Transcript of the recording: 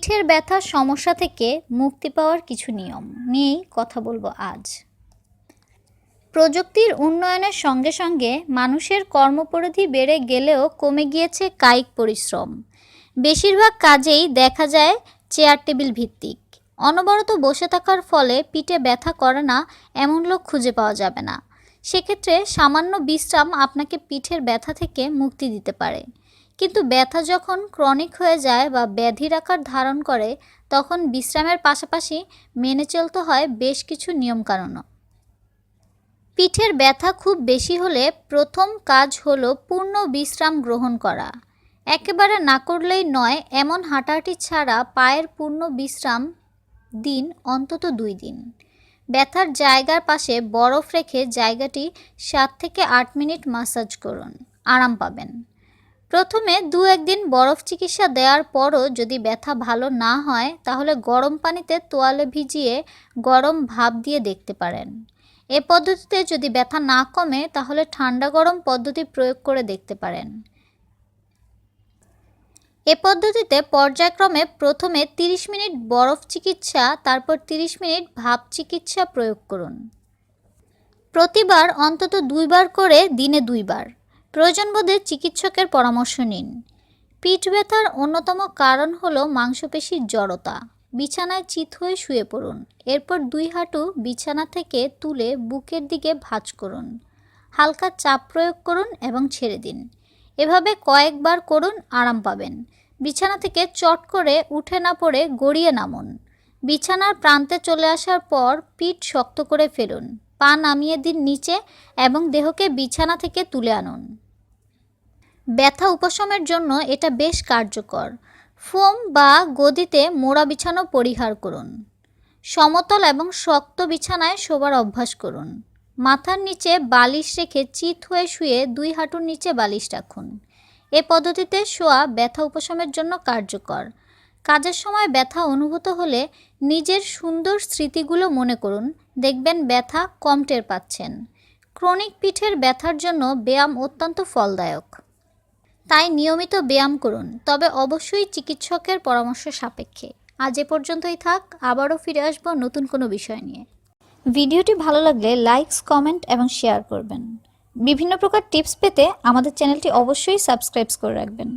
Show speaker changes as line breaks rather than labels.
পিঠের ব্যথা সমস্যা থেকে মুক্তি পাওয়ার কিছু নিয়ম নিয়েই কথা বলব আজ। প্রযুক্তির উন্নয়নের সঙ্গে সঙ্গে মানুষের কর্মপরিধি বেড়ে গেলেও কমে গিয়েছে কায়িক পরিশ্রম। বেশিরভাগ কাজেই দেখা যায় চেয়ার টেবিল ভিত্তিক। অনবরত বসে থাকার ফলে পিঠে ব্যথা করে না এমন লোক খুঁজে পাওয়া যাবে না। সেক্ষেত্রে সামান্য বিশ্রাম আপনাকে পিঠের ব্যথা থেকে মুক্তি দিতে পারে। কিন্তু ব্যথা যখন ক্রনিক হয়ে যায় বা ব্যাধির আকার ধারণ করে, তখন বিশ্রামের পাশাপাশি মেনে চলতে হয় বেশ কিছু নিয়মকানুনও। পিঠের ব্যথা খুব বেশি হলে প্রথম কাজ হলো পূর্ণ বিশ্রাম গ্রহণ করা। একেবারে না করলেই নয়, এমন হাঁটাহাঁটি ছাড়া পায়ের পূর্ণ বিশ্রাম দিন অন্তত দুই দিন। ব্যথার জায়গার পাশে বরফ রেখে জায়গাটি সাত থেকে আট মিনিট মাসাজ করুন, আরাম পাবেন। প্রথমে দু একদিন বরফ চিকিৎসা দেওয়ার পরও যদি ব্যথা ভালো না হয়, তাহলে গরম পানিতে তোয়ালে ভিজিয়ে গরম ভাপ দিয়ে দেখতে পারেন। এ পদ্ধতিতে যদি ব্যথা না কমে, তাহলে ঠান্ডা গরম পদ্ধতি প্রয়োগ করে দেখতে পারেন। এ পদ্ধতিতে পর্যায়ক্রমে প্রথমে 30 মিনিট বরফ চিকিৎসা, তারপর 30 মিনিট ভাপ চিকিৎসা প্রয়োগ করুন। প্রতিবার অন্তত দুইবার করে দিনে দুইবার। প্রয়োজন বোধে চিকিৎসকের পরামর্শ নিন। পিঠ ব্যথার অন্যতম কারণ হলো মাংসপেশির জড়তা। বিছানায় চিত হয়ে শুয়ে পড়ুন। এরপর দুই হাঁটু বিছানা থেকে তুলে বুকের দিকে ভাঁজ করুন। হালকা চাপ প্রয়োগ করুন এবং ছেড়ে দিন। এভাবে কয়েকবার করুন, আরাম পাবেন। বিছানা থেকে চট করে উঠে না পড়ে গড়িয়ে নামুন। বিছানার প্রান্তে চলে আসার পর পিঠ শক্ত করে ফেলুন। পা নামিয়ে দিন নিচে এবং দেহকে বিছানা থেকে তুলে আনুন। ব্যথা উপশমের জন্য এটা বেশ কার্যকর। ফোম বা গদিতে মোড়া বিছানো পরিহার করুন। সমতল এবং শক্ত বিছানায় শোবার অভ্যাস করুন। মাথার নিচে বালিশ রেখে চিত হয়ে শুয়ে দুই হাঁটুর নিচে বালিশ রাখুন। এ পদ্ধতিতে শোয়া ব্যথা উপশমের জন্য কার্যকর। কাজের সময় ব্যথা অনুভূত হলে নিজের সুন্দর স্মৃতিগুলো মনে করুন। দেখবেন ব্যথা কম টের পাচ্ছেন। ক্রনিক পিঠের ব্যথার জন্য ব্যায়াম অত্যন্ত ফলদায়ক। তাই নিয়মিত ব্যায়াম করুন, তবে অবশ্যই চিকিৎসকের পরামর্শ সাপেক্ষে। আজ এ পর্যন্তই থাক, আবারও ফিরে আসব নতুন কোনো বিষয় নিয়ে। ভিডিওটি ভালো লাগলে লাইকস কমেন্ট এবং শেয়ার করবেন। বিভিন্ন প্রকার টিপস পেতে আমাদের চ্যানেলটি অবশ্যই সাবস্ক্রাইব করে রাখবেন।